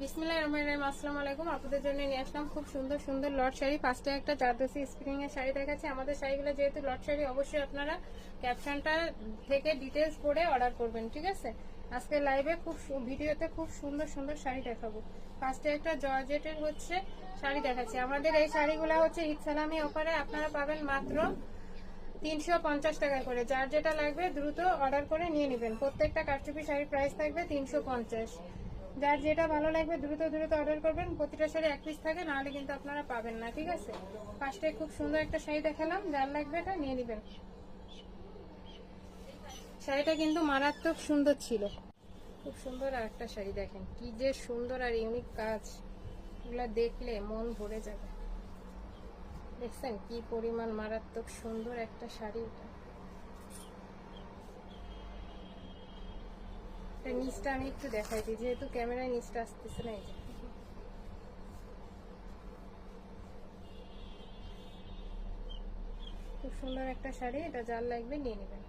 বিসমিল্লাহির রহমানির রহিম, আসসালামু আলাইকুম। আপনাদের জন্য নিয়ে আসলাম খুব সুন্দর সুন্দর লট শাড়ি ফার্স্টে একটা জারদোসি স্প্রিং এর শাড়ি দেখাচ্ছি। আমাদের শাড়িগুলো যেহেতু লট শাড়ি, অবশ্যই আপনারা ক্যাপশনটা থেকে ডিটেলস পড়ে অর্ডার করবেন, ঠিক আছে? আজকে লাইভে খুব ভিডিওতে খুব সুন্দর সুন্দর শাড়ি দেখাবো। ফার্স্টে একটা জর্জেটের হচ্ছে শাড়ি দেখাচ্ছি। আমাদের এই শাড়িগুলো হচ্ছে ঈদ সালামি অফারে আপনারা পাবেন মাত্র তিনশো পঞ্চাশ টাকা করে। যার যেটা লাগবে দ্রুত অর্ডার করে নিয়ে নেবেন। প্রত্যেকটা কারচুপি শাড়ির প্রাইস থাকবে তিনশো পঞ্চাশ। যার যেটা ভালো লাগবে দ্রুত দ্রুত অর্ডার করবেন, প্রতিটা শাড়ি এক পিস থাকে, নাহলে কিন্তু আপনারা পাবেন না, ঠিক আছে? ফার্স্টে খুব সুন্দর একটা শাড়ি দেখালাম, যার লাগবে এটা নিয়ে নেবেন। শাড়িটা কিন্তু মারাত্মক সুন্দর ছিল। খুব সুন্দর আর একটা শাড়ি দেখেন, কি যে সুন্দর আর ইউনিক কাজ। এগুলা দেখলে মন ভরে যাবে। দেখছেন কি পরিমাণ মারাত্মক সুন্দর একটা শাড়ি এটা। নিচটা আমি একটু দেখাই দিই, যেহেতু ক্যামেরায় নিচটা আসতেছে না এই যে। খুব সুন্দর একটা শাড়ি, এটা যার লাগবে নিয়ে নেবেন।